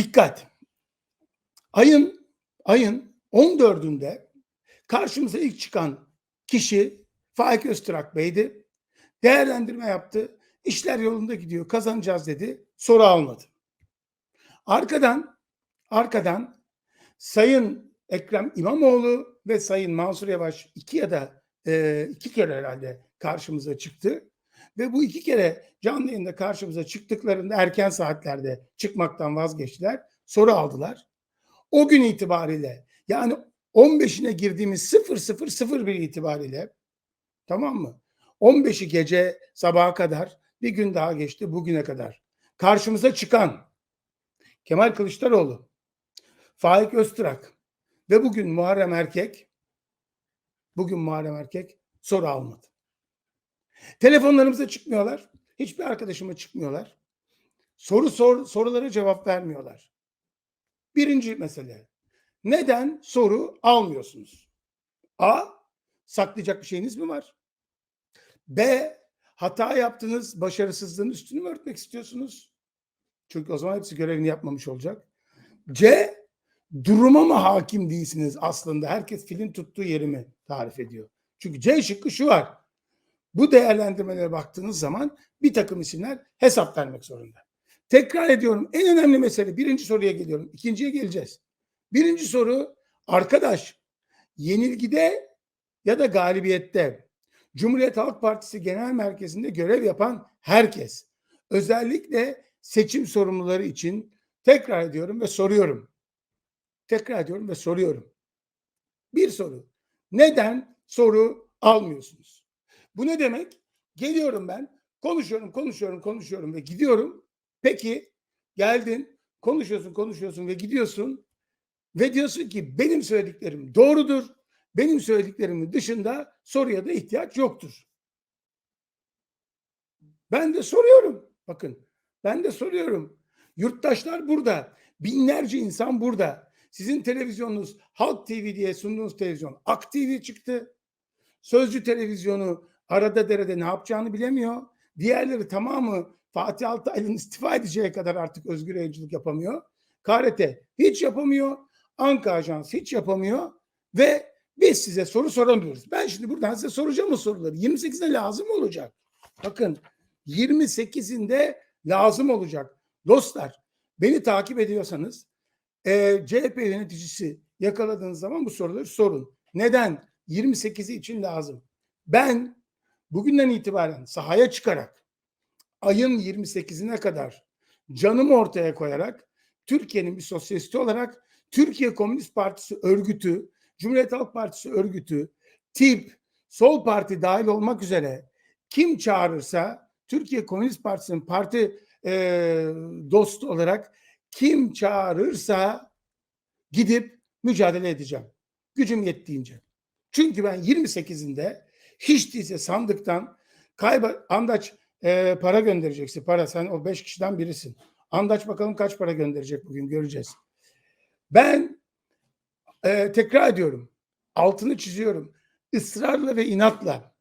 Dikkat. Ayın ayın 14'ünde karşımıza ilk çıkan kişi Faik Öztürk Bey'di. Değerlendirme yaptı. İşler yolunda gidiyor. Kazanacağız dedi. Soru almadı. Arkadan arkadan Sayın Ekrem İmamoğlu ve Sayın Mansur Yavaş iki ya da e, iki kere herhalde karşımıza çıktı. Ve bu iki kere canlı yayında karşımıza çıktıklarında erken saatlerde çıkmaktan vazgeçtiler. Soru aldılar. O gün itibariyle yani 15'ine girdiğimiz 0001 itibariyle tamam mı? 15'i gece sabaha kadar bir gün daha geçti bugüne kadar. Karşımıza çıkan Kemal Kılıçdaroğlu, Faik Öztürk ve bugün Muharrem Erkek bugün Muharrem Erkek soru almadı. Telefonlarımıza çıkmıyorlar. Hiçbir arkadaşıma çıkmıyorlar. Soru sor, sorulara cevap vermiyorlar. Birinci mesele. Neden soru almıyorsunuz? A. Saklayacak bir şeyiniz mi var? B. Hata yaptınız, başarısızlığın üstünü mü örtmek istiyorsunuz? Çünkü o zaman hepsi görevini yapmamış olacak. C. Duruma mı hakim değilsiniz aslında? Herkes filin tuttuğu yerimi tarif ediyor. Çünkü C şıkkı şu var. Bu değerlendirmelere baktığınız zaman bir takım isimler hesap vermek zorunda. Tekrar ediyorum en önemli mesele birinci soruya geliyorum. İkinciye geleceğiz. Birinci soru arkadaş yenilgide ya da galibiyette Cumhuriyet Halk Partisi Genel Merkezi'nde görev yapan herkes özellikle seçim sorumluları için tekrar ediyorum ve soruyorum. Tekrar ediyorum ve soruyorum. Bir soru. Neden soru almıyorsunuz? Bu ne demek? Geliyorum ben, konuşuyorum, konuşuyorum, konuşuyorum ve gidiyorum. Peki geldin, konuşuyorsun, konuşuyorsun ve gidiyorsun ve diyorsun ki benim söylediklerim doğrudur. Benim söylediklerimin dışında soruya da ihtiyaç yoktur. Ben de soruyorum. Bakın ben de soruyorum. Yurttaşlar burada. Binlerce insan burada. Sizin televizyonunuz Halk TV diye sunduğunuz televizyon Ak TV çıktı. Sözcü televizyonu arada derede ne yapacağını bilemiyor. Diğerleri tamamı Fatih Altaylı'nın istifa edeceği kadar artık özgür yayıncılık yapamıyor. KRT hiç yapamıyor. Anka Ajans hiç yapamıyor. Ve biz size soru soramıyoruz. Ben şimdi buradan size soracağım o soruları. 28'de lazım olacak. Bakın 28'inde lazım olacak. Dostlar beni takip ediyorsanız e, CHP yöneticisi yakaladığınız zaman bu soruları sorun. Neden? 28'i için lazım. Ben bugünden itibaren sahaya çıkarak ayın 28'ine kadar canımı ortaya koyarak Türkiye'nin bir sosyalisti olarak Türkiye Komünist Partisi örgütü, Cumhuriyet Halk Partisi örgütü, tip, sol parti dahil olmak üzere kim çağırırsa Türkiye Komünist Partisi'nin parti e, dostu olarak kim çağırırsa gidip mücadele edeceğim. Gücüm yettiğince. Çünkü ben 28'inde hiç değilse sandıktan kayba Andaç e, para göndereceksin. Para sen o beş kişiden birisin. Andaç bakalım kaç para gönderecek bugün göreceğiz. Ben e, tekrar ediyorum. Altını çiziyorum. Israrla ve inatla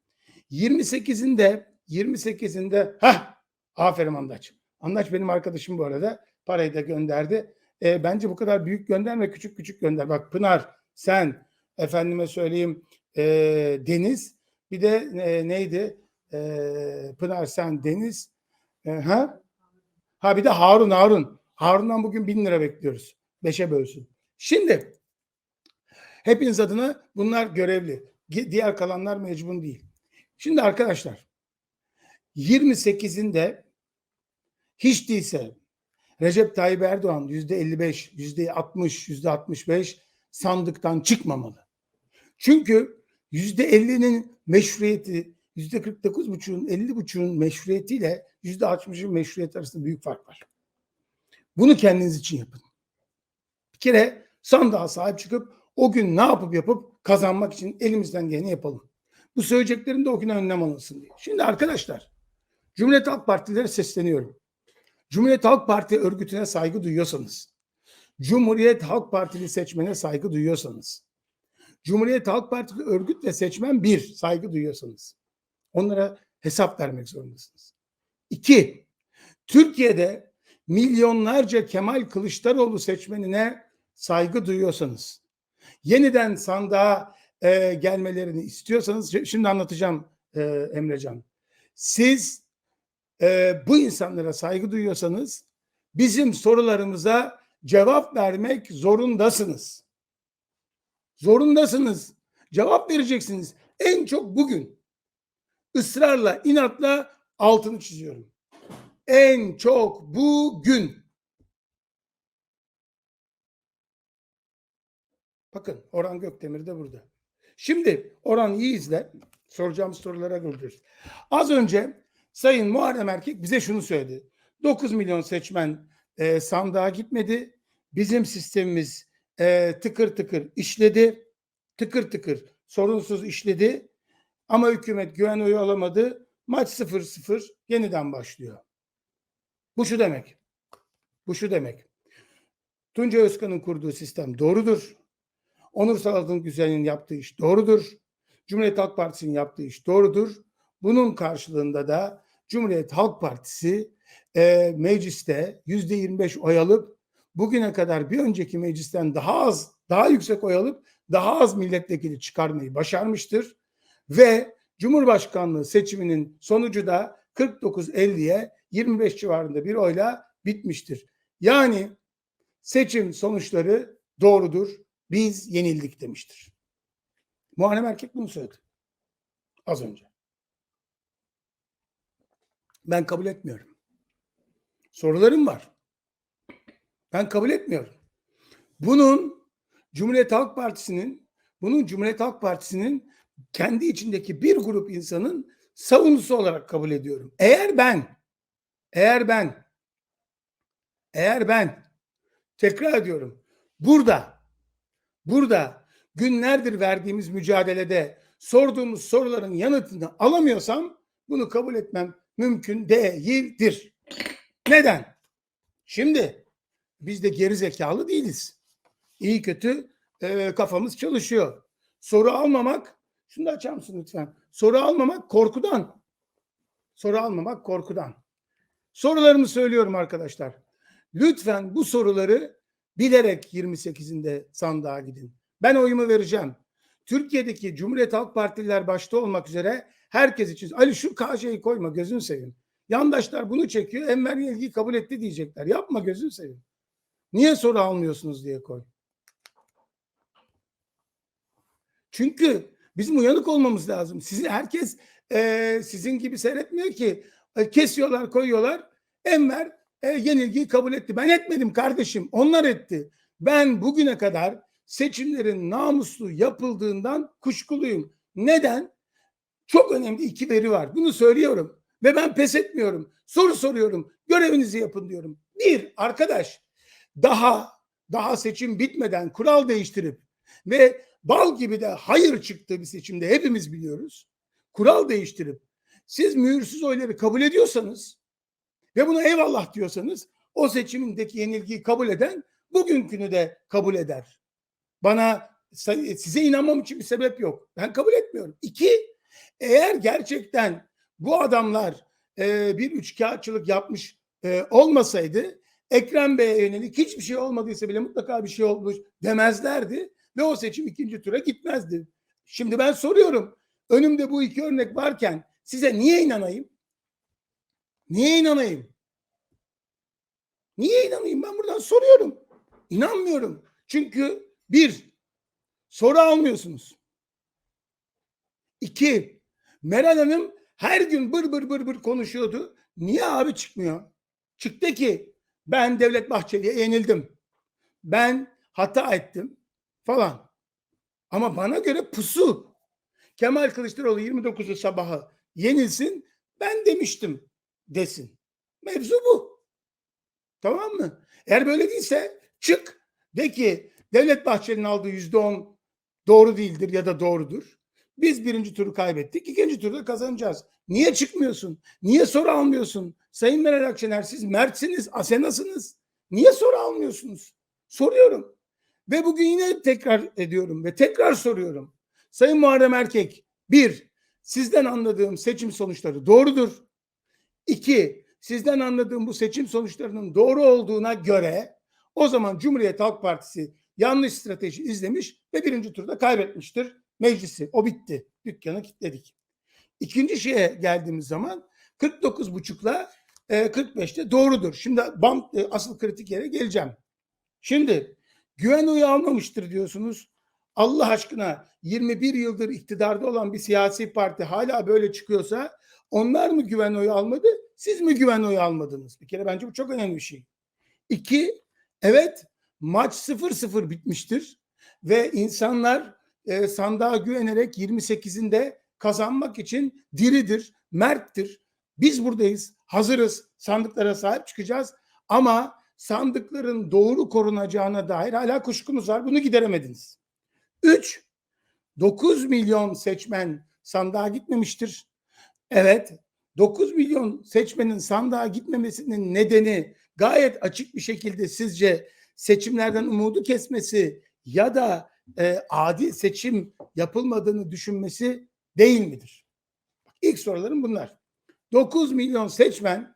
28'inde 28'inde ha aferin Andaç. Andaç benim arkadaşım bu arada. Parayı da gönderdi. E, bence bu kadar büyük gönderme küçük küçük gönder. Bak Pınar sen efendime söyleyeyim e, Deniz bir de e, neydi? E, Pınar sen Deniz. E, ha? Ha bir de Harun Harun. Harun'dan bugün bin lira bekliyoruz. Beşe bölsün. Şimdi hepiniz adına bunlar görevli. Diğer kalanlar mecbur değil. Şimdi arkadaşlar 28'inde hiç değilse Recep Tayyip Erdoğan yüzde 55, yüzde 60, yüzde 65 sandıktan çıkmamalı. Çünkü yüzde 50'nin meşruiyeti, yüzde 49 buçuğun, 50 buçuğun meşruiyetiyle yüzde 60'ın meşruiyeti arasında büyük fark var. Bunu kendiniz için yapın. Bir kere sandığa sahip çıkıp o gün ne yapıp yapıp kazanmak için elimizden geleni yapalım. Bu söyleyeceklerim de o güne önlem alınsın diye. Şimdi arkadaşlar Cumhuriyet Halk Partilere sesleniyorum. Cumhuriyet Halk Parti örgütüne saygı duyuyorsanız, Cumhuriyet Halk Partili seçmene saygı duyuyorsanız, Cumhuriyet Halk Partili örgüt ve seçmen bir saygı duyuyorsanız, onlara hesap vermek zorundasınız. İki, Türkiye'de milyonlarca Kemal Kılıçdaroğlu seçmenine saygı duyuyorsanız, yeniden sandığa e, gelmelerini istiyorsanız, şi- şimdi anlatacağım e, Emrecan. Siz e, bu insanlara saygı duyuyorsanız, bizim sorularımıza cevap vermek zorundasınız. Zorundasınız. Cevap vereceksiniz. En çok bugün ısrarla, inatla altını çiziyorum. En çok bugün. Bakın Orhan Gökdemir de burada. Şimdi Orhan iyi izle. Soracağım sorulara göreceğiz. Az önce Sayın Muharrem Erkek bize şunu söyledi. 9 milyon seçmen e, sandığa gitmedi. Bizim sistemimiz e, tıkır tıkır işledi. Tıkır tıkır sorunsuz işledi. Ama hükümet güven oyu alamadı. Maç 0-0 yeniden başlıyor. Bu şu demek. Bu şu demek. Tunca Özkan'ın kurduğu sistem doğrudur. Onur Salat'ın Güzel'in yaptığı iş doğrudur. Cumhuriyet Halk Partisi'nin yaptığı iş doğrudur. Bunun karşılığında da Cumhuriyet Halk Partisi e, mecliste yüzde 25 oy alıp bugüne kadar bir önceki meclisten daha az, daha yüksek oy alıp daha az milletvekili çıkarmayı başarmıştır. Ve Cumhurbaşkanlığı seçiminin sonucu da 49-50'ye 25 civarında bir oyla bitmiştir. Yani seçim sonuçları doğrudur. Biz yenildik demiştir. Muharrem Erkek bunu söyledi. Az önce. Ben kabul etmiyorum. Sorularım var. Ben kabul etmiyorum. Bunun Cumhuriyet Halk Partisi'nin bunun Cumhuriyet Halk Partisi'nin kendi içindeki bir grup insanın savunusu olarak kabul ediyorum. Eğer ben eğer ben eğer ben tekrar ediyorum burada burada günlerdir verdiğimiz mücadelede sorduğumuz soruların yanıtını alamıyorsam bunu kabul etmem mümkün değildir. Neden? Şimdi biz de geri zekalı değiliz. İyi kötü e, kafamız çalışıyor. Soru almamak, şunu da açar mısın lütfen? Soru almamak korkudan. Soru almamak korkudan. Sorularımı söylüyorum arkadaşlar. Lütfen bu soruları bilerek 28'inde sandığa gidin. Ben oyumu vereceğim. Türkiye'deki Cumhuriyet Halk Partililer başta olmak üzere herkes için. Ali şu KJ'yi koyma gözün seveyim. Yandaşlar bunu çekiyor. Enver ilgiyi kabul etti diyecekler. Yapma gözün seveyim. Niye soru almıyorsunuz diye koy. Çünkü bizim uyanık olmamız lazım. Sizi herkes e, sizin gibi seyretmiyor ki. E, kesiyorlar, koyuyorlar. Enver e, yenilgiyi kabul etti. Ben etmedim kardeşim. Onlar etti. Ben bugüne kadar seçimlerin namuslu yapıldığından kuşkuluyum. Neden? Çok önemli iki veri var. Bunu söylüyorum. Ve ben pes etmiyorum. Soru soruyorum. Görevinizi yapın diyorum. Bir, arkadaş daha daha seçim bitmeden kural değiştirip ve bal gibi de hayır çıktığı bir seçimde hepimiz biliyoruz. Kural değiştirip siz mühürsüz oyları kabul ediyorsanız ve buna eyvallah diyorsanız o seçimindeki yenilgiyi kabul eden bugünkünü de kabul eder. Bana size inanmam için bir sebep yok. Ben kabul etmiyorum. İki, eğer gerçekten bu adamlar e, bir üçkağıtçılık yapmış e, olmasaydı Ekrem Bey'e yönelik hiçbir şey olmadıysa bile mutlaka bir şey olmuş demezlerdi ve o seçim ikinci tura gitmezdi. Şimdi ben soruyorum. Önümde bu iki örnek varken size niye inanayım? Niye inanayım? Niye inanayım? Ben buradan soruyorum. İnanmıyorum. Çünkü bir, soru almıyorsunuz. İki, Meral Hanım her gün bır bır bır bır konuşuyordu. Niye abi çıkmıyor? Çıktı ki ben Devlet Bahçeli'ye yenildim. Ben hata ettim falan. Ama bana göre pusu. Kemal Kılıçdaroğlu 29'u sabahı yenilsin ben demiştim desin. Mevzu bu. Tamam mı? Eğer böyle değilse çık de ki Devlet Bahçeli'nin aldığı yüzde on doğru değildir ya da doğrudur. Biz birinci turu kaybettik. ikinci turda kazanacağız. Niye çıkmıyorsun? Niye soru almıyorsun? Sayın Meral Akşener siz mertsiniz, asenasınız. Niye soru almıyorsunuz? Soruyorum. Ve bugün yine tekrar ediyorum ve tekrar soruyorum. Sayın Muharrem Erkek, bir, sizden anladığım seçim sonuçları doğrudur. İki, sizden anladığım bu seçim sonuçlarının doğru olduğuna göre o zaman Cumhuriyet Halk Partisi yanlış strateji izlemiş ve birinci turda kaybetmiştir meclisi. O bitti. Dükkanı kilitledik. İkinci şeye geldiğimiz zaman 49,5'la e, 45'te doğrudur. Şimdi bam, e, asıl kritik yere geleceğim. Şimdi güven oyu almamıştır diyorsunuz. Allah aşkına 21 yıldır iktidarda olan bir siyasi parti hala böyle çıkıyorsa onlar mı güven oyu almadı? Siz mi güven oyu almadınız? Bir kere bence bu çok önemli bir şey. İki, evet maç 0-0 bitmiştir ve insanlar e, sandığa güvenerek 28'inde kazanmak için diridir, merttir. Biz buradayız, hazırız, sandıklara sahip çıkacağız ama sandıkların doğru korunacağına dair hala kuşkumuz var. Bunu gideremediniz. Üç, 9 milyon seçmen sandığa gitmemiştir. Evet, 9 milyon seçmenin sandığa gitmemesinin nedeni gayet açık bir şekilde sizce seçimlerden umudu kesmesi ya da e, adil seçim yapılmadığını düşünmesi değil midir? İlk sorularım bunlar. 9 milyon seçmen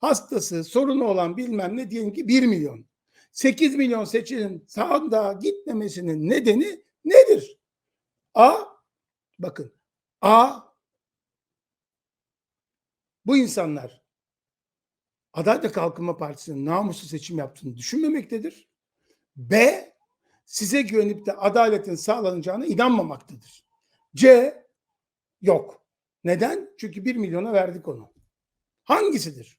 hastası, sorunu olan bilmem ne diyelim ki 1 milyon. 8 milyon seçmenin sandığa gitmemesinin nedeni nedir? A, bakın A, bu insanlar Adalet ve Kalkınma Partisi'nin namuslu seçim yaptığını düşünmemektedir. B, size güvenip de adaletin sağlanacağına inanmamaktadır. C, yok. Neden? Çünkü bir milyona verdik onu. Hangisidir?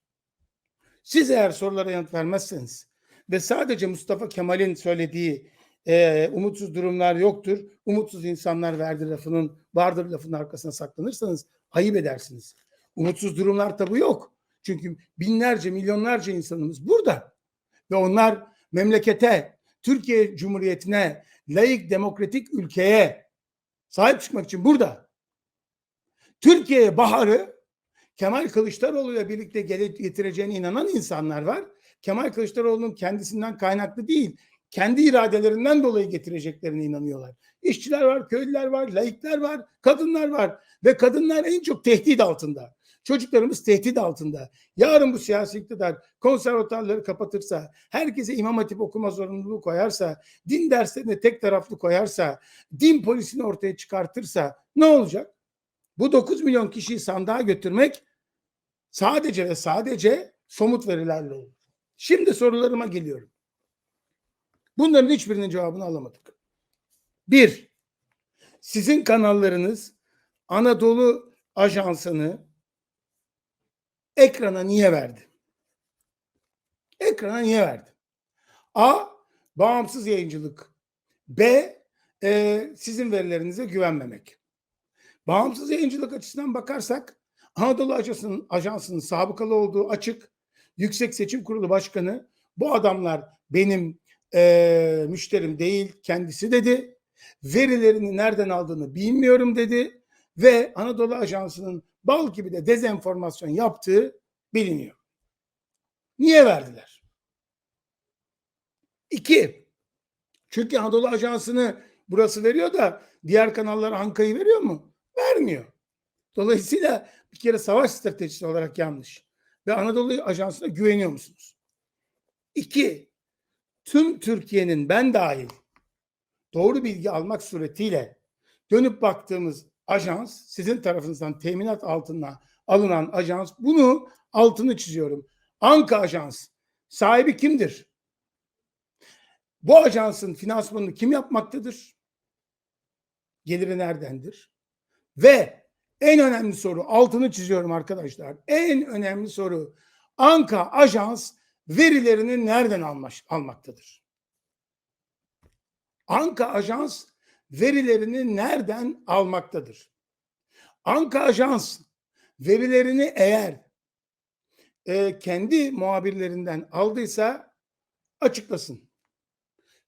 Siz eğer sorulara yanıt vermezseniz ve sadece Mustafa Kemal'in söylediği e, umutsuz durumlar yoktur, umutsuz insanlar verdi lafının, vardır lafının arkasına saklanırsanız ayıp edersiniz. Umutsuz durumlar tabu yok. Çünkü binlerce, milyonlarca insanımız burada. Ve onlar memlekete, Türkiye Cumhuriyeti'ne, layık demokratik ülkeye sahip çıkmak için burada. Türkiye'ye baharı Kemal Kılıçdaroğlu'yla birlikte getireceğine inanan insanlar var. Kemal Kılıçdaroğlu'nun kendisinden kaynaklı değil, kendi iradelerinden dolayı getireceklerine inanıyorlar. İşçiler var, köylüler var, laikler var, kadınlar var ve kadınlar en çok tehdit altında. Çocuklarımız tehdit altında. Yarın bu siyasi iktidar konservatuarları kapatırsa, herkese imam hatip okuma zorunluluğu koyarsa, din derslerine tek taraflı koyarsa, din polisini ortaya çıkartırsa ne olacak? Bu 9 milyon kişiyi sandığa götürmek sadece ve sadece somut verilerle olur. Şimdi sorularıma geliyorum. Bunların hiçbirinin cevabını alamadık. Bir, sizin kanallarınız Anadolu Ajansı'nı ekrana niye verdi? Ekrana niye verdi? A. Bağımsız yayıncılık. B. E, sizin verilerinize güvenmemek. Bağımsız yayıncılık açısından bakarsak Anadolu Ajansı'nın, Ajansı'nın sabıkalı olduğu açık. Yüksek Seçim Kurulu Başkanı bu adamlar benim e, müşterim değil kendisi dedi. Verilerini nereden aldığını bilmiyorum dedi. Ve Anadolu Ajansı'nın bal gibi de dezenformasyon yaptığı biliniyor. Niye verdiler? İki, çünkü Anadolu Ajansı'nı burası veriyor da diğer kanallar Anka'yı veriyor mu? Vermiyor. Dolayısıyla bir kere savaş stratejisi olarak yanlış. Ve Anadolu Ajansı'na güveniyor musunuz? İki, tüm Türkiye'nin ben dahil doğru bilgi almak suretiyle dönüp baktığımız ajans sizin tarafınızdan teminat altına alınan ajans bunu altını çiziyorum. Anka Ajans sahibi kimdir? Bu ajansın finansmanını kim yapmaktadır? Geliri neredendir? Ve en önemli soru altını çiziyorum arkadaşlar. En önemli soru Anka Ajans verilerini nereden almış, almaktadır? Anka Ajans verilerini nereden almaktadır? Anka Ajans verilerini eğer e, kendi muhabirlerinden aldıysa açıklasın.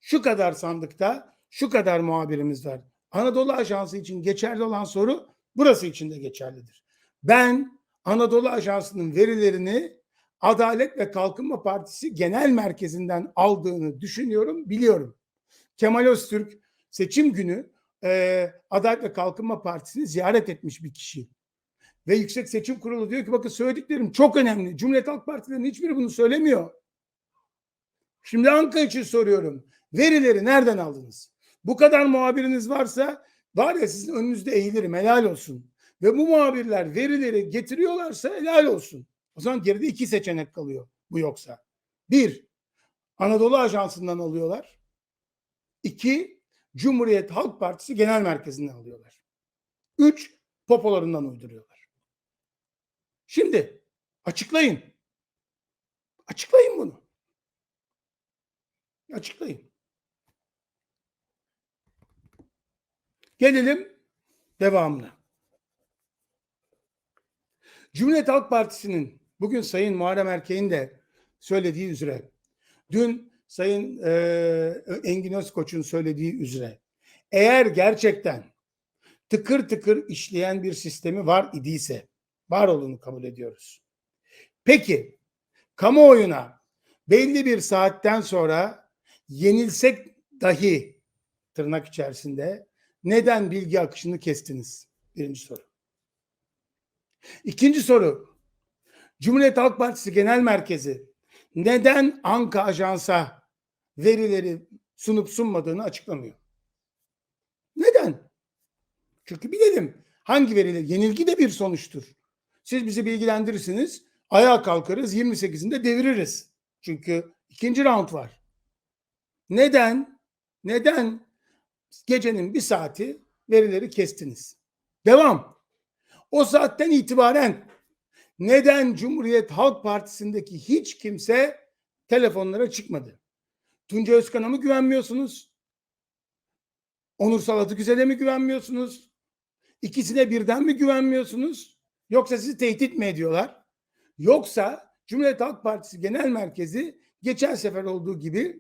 Şu kadar sandıkta şu kadar muhabirimiz var. Anadolu Ajansı için geçerli olan soru burası için de geçerlidir. Ben Anadolu Ajansı'nın verilerini Adalet ve Kalkınma Partisi Genel Merkezi'nden aldığını düşünüyorum, biliyorum. Kemal Öztürk seçim günü e, Adalet ve Kalkınma Partisi'ni ziyaret etmiş bir kişi. ve Yüksek Seçim Kurulu diyor ki bakın söylediklerim çok önemli. Cumhuriyet Halk Partilerinin hiçbiri bunu söylemiyor. Şimdi Ankara için soruyorum. Verileri nereden aldınız? Bu kadar muhabiriniz varsa var ya sizin önünüzde eğilirim helal olsun. Ve bu muhabirler verileri getiriyorlarsa helal olsun. O zaman geride iki seçenek kalıyor bu yoksa. Bir, Anadolu Ajansı'ndan alıyorlar. İki, Cumhuriyet Halk Partisi Genel Merkezi'nden alıyorlar. Üç, popolarından uyduruyorlar. Şimdi açıklayın. Açıklayın bunu. Açıklayın. Gelelim devamına. Cumhuriyet Halk Partisi'nin bugün Sayın Muharrem Erkek'in de söylediği üzere dün Sayın e, Engin Özkoç'un söylediği üzere eğer gerçekten tıkır tıkır işleyen bir sistemi var idiyse var olduğunu kabul ediyoruz. Peki kamuoyuna belli bir saatten sonra yenilsek dahi tırnak içerisinde neden bilgi akışını kestiniz? Birinci soru. İkinci soru. Cumhuriyet Halk Partisi Genel Merkezi neden Anka Ajans'a verileri sunup sunmadığını açıklamıyor. Neden? Çünkü bilelim hangi veriler yenilgi de bir sonuçtur. Siz bizi bilgilendirirsiniz, ayağa kalkarız, 28'inde deviririz. Çünkü ikinci round var. Neden? Neden gecenin bir saati verileri kestiniz? Devam. O saatten itibaren neden Cumhuriyet Halk Partisi'ndeki hiç kimse telefonlara çıkmadı? Tunca Özkan'a mı güvenmiyorsunuz? Onur Salatı Güzel'e mi güvenmiyorsunuz? İkisine birden mi güvenmiyorsunuz? Yoksa sizi tehdit mi ediyorlar? Yoksa Cumhuriyet Halk Partisi Genel Merkezi geçen sefer olduğu gibi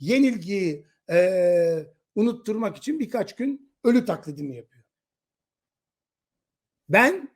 yenilgiyi e, unutturmak için birkaç gün ölü taklidi mi yapıyor? Ben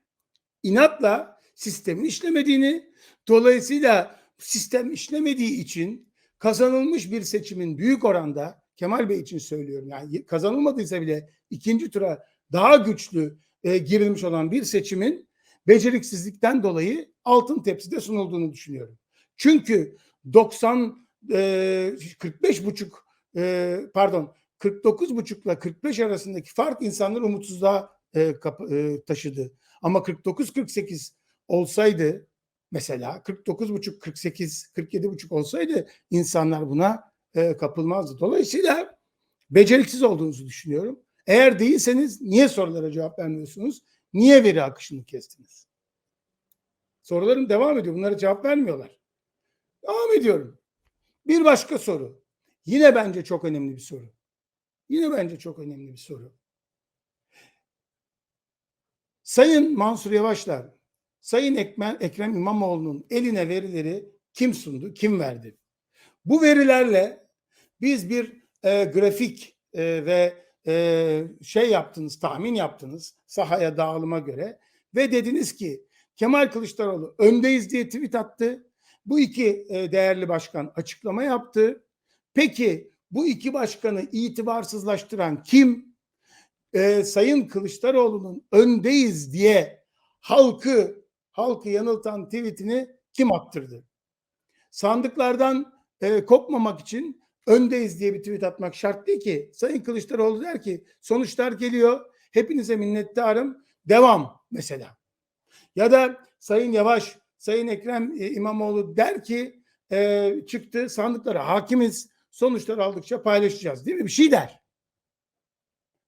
inatla sistemin işlemediğini, dolayısıyla sistem işlemediği için kazanılmış bir seçimin büyük oranda Kemal Bey için söylüyorum yani kazanılmadıysa bile ikinci tura daha güçlü e, girilmiş olan bir seçimin beceriksizlikten dolayı altın tepside sunulduğunu düşünüyorum. Çünkü 90 e, 45 buçuk e, pardon 49 buçukla 45 arasındaki fark insanları umutsuzluğa e, kapı, e, taşıdı. Ama 49-48 olsaydı mesela 49 buçuk 48 47 buçuk olsaydı insanlar buna e, kapılmazdı. Dolayısıyla beceriksiz olduğunuzu düşünüyorum. Eğer değilseniz niye sorulara cevap vermiyorsunuz? Niye veri akışını kestiniz? Sorularım devam ediyor. Bunlara cevap vermiyorlar. Devam ediyorum. Bir başka soru. Yine bence çok önemli bir soru. Yine bence çok önemli bir soru. Sayın Mansur Yavaşlar, Sayın Ekmen, Ekrem İmamoğlu'nun eline verileri kim sundu, kim verdi? Bu verilerle biz bir e, grafik e, ve e, şey yaptınız, tahmin yaptınız sahaya dağılıma göre ve dediniz ki Kemal Kılıçdaroğlu öndeyiz diye tweet attı. Bu iki e, değerli başkan açıklama yaptı. Peki bu iki başkanı itibarsızlaştıran kim? Ee, Sayın Kılıçdaroğlu'nun öndeyiz diye halkı halkı yanıltan tweetini kim attırdı? Sandıklardan e, kopmamak için öndeyiz diye bir tweet atmak şart değil ki. Sayın Kılıçdaroğlu der ki sonuçlar geliyor. Hepinize minnettarım. Devam mesela. Ya da Sayın Yavaş, Sayın Ekrem e, İmamoğlu der ki e, çıktı sandıklara hakimiz sonuçlar aldıkça paylaşacağız değil mi? Bir şey der.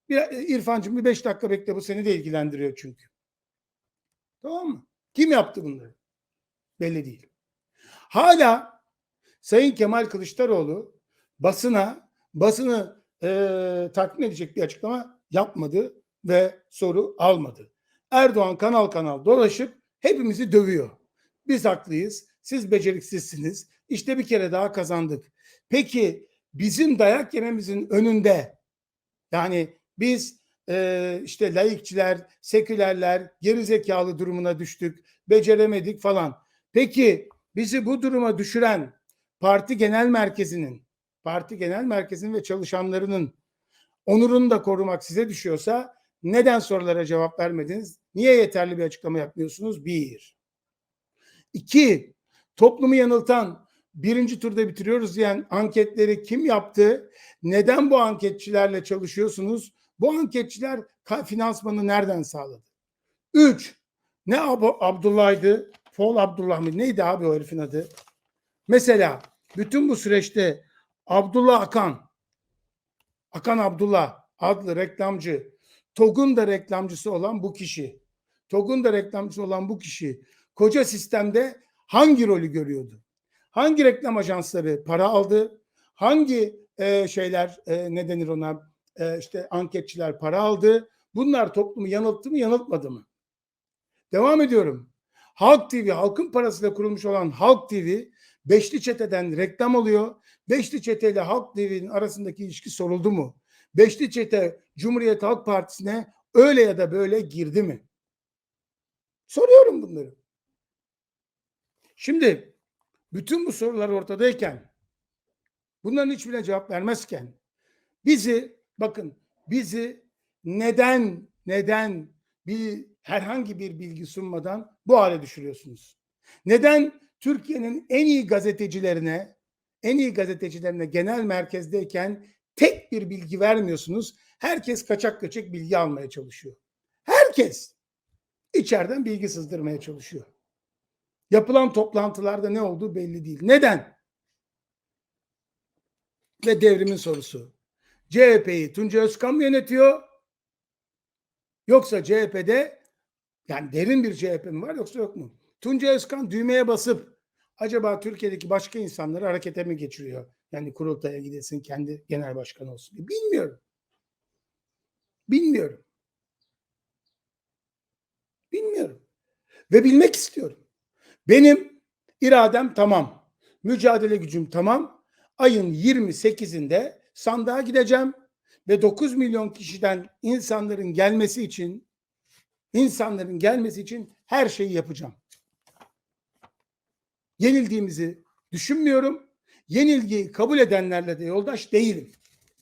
Bir, e, İrfancığım bir beş dakika bekle bu seni de ilgilendiriyor çünkü. Tamam mı? Kim yaptı bunları? Belli değil. Hala Sayın Kemal Kılıçdaroğlu basına basını e, tatmin edecek bir açıklama yapmadı ve soru almadı. Erdoğan kanal kanal dolaşıp hepimizi dövüyor. Biz haklıyız, siz beceriksizsiniz. İşte bir kere daha kazandık. Peki bizim dayak yememizin önünde yani biz e, işte laikçiler, sekülerler, gerizekalı durumuna düştük, beceremedik falan. Peki bizi bu duruma düşüren parti genel merkezinin, parti genel merkezinin ve çalışanlarının onurunu da korumak size düşüyorsa Neden sorulara cevap vermediniz? Niye yeterli bir açıklama yapmıyorsunuz? Bir. İki, toplumu yanıltan, birinci turda bitiriyoruz diyen anketleri kim yaptı? Neden bu anketçilerle çalışıyorsunuz? Bu anketçiler finansmanı nereden sağladı? Üç, ne Ab- Abdullah'ydı? Fol Abdullah mı? Neydi abi o herifin adı? Mesela bütün bu süreçte Abdullah Akan, Akan Abdullah adlı reklamcı, TOG'un da reklamcısı olan bu kişi, TOG'un da reklamcısı olan bu kişi koca sistemde hangi rolü görüyordu? Hangi reklam ajansları para aldı? Hangi e, şeyler e, ne denir ona e, işte anketçiler para aldı? Bunlar toplumu yanılttı mı yanıltmadı mı? Devam ediyorum. Halk TV, halkın parasıyla kurulmuş olan Halk TV, Beşli Çete'den reklam alıyor. Beşli Çete ile Halk TV'nin arasındaki ilişki soruldu mu? Beşli Çete Cumhuriyet Halk Partisi'ne öyle ya da böyle girdi mi? Soruyorum bunları. Şimdi bütün bu sorular ortadayken bunların hiçbirine cevap vermezken bizi bakın bizi neden neden bir herhangi bir bilgi sunmadan bu hale düşürüyorsunuz? Neden Türkiye'nin en iyi gazetecilerine en iyi gazetecilerine genel merkezdeyken tek bir bilgi vermiyorsunuz? Herkes kaçak kaçak bilgi almaya çalışıyor. Herkes içeriden bilgi sızdırmaya çalışıyor. Yapılan toplantılarda ne olduğu belli değil. Neden? Ve devrimin sorusu. CHP'yi Tunca Özkan mı yönetiyor? Yoksa CHP'de yani derin bir CHP mi var yoksa yok mu? Tunca Özkan düğmeye basıp acaba Türkiye'deki başka insanları harekete mi geçiriyor? Yani kurultaya gidesin kendi genel başkan olsun. Bilmiyorum. Bilmiyorum. Bilmiyorum. Ve bilmek istiyorum. Benim iradem tamam. Mücadele gücüm tamam. Ayın 28'inde sandığa gideceğim ve 9 milyon kişiden insanların gelmesi için insanların gelmesi için her şeyi yapacağım. Yenildiğimizi düşünmüyorum. Yenilgiyi kabul edenlerle de yoldaş değilim.